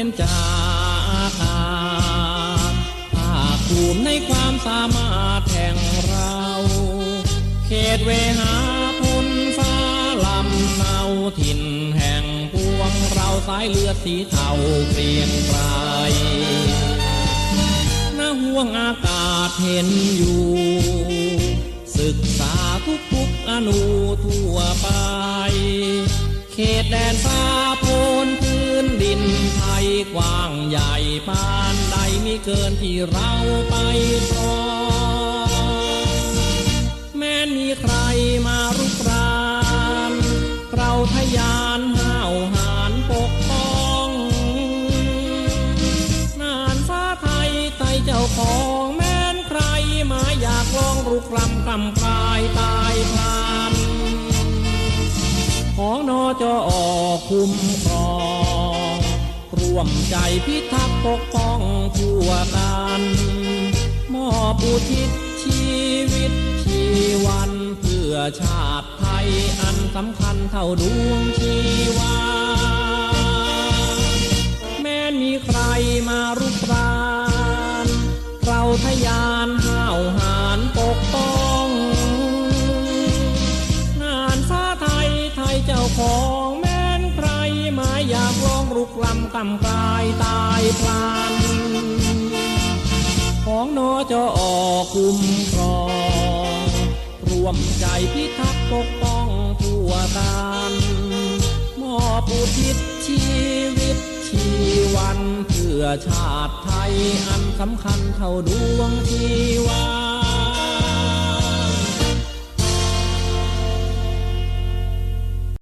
ยนจากาภาคภูมิในความสามารถแห่งเรา เขตเวหาพุนฟ้าลำเนาถิ่นแห่งพวงเราสายเลือดสีเทาเกรียนไปรนาห่วงอากาศเห็นอยู่ ศึกษาทุกๆอนุทั่วไป เขตแดนฟ้า กว้างใหญ่ปานใดไม่เกินที่เราไปพร้อมแม้นมีใครมารุกราน เราทะยานห้าวหารปกป้องนานฟ้าไทยไทยเจ้าของแม้นใครมาอยากลองรุกรำกำกายตายพลานของนอจอคุ้มครอง วมใจพิทักษ์ปกป้องทั่วกันมอบอุทิศชีวิตชีวันเพื่อชาติไทยอันสำคัญเท่าดวงชีวา แม้มีใครมารุกราน เราทยา กลำกำกายตายพลันของนอจอคุ้มครอง ร่วมใจพิทักษ์ปกป้องทั่วกันมอบอุทิศชีวิตชีวัน เพื่อชาติไทยอันสำคัญเท่าดวงชีวา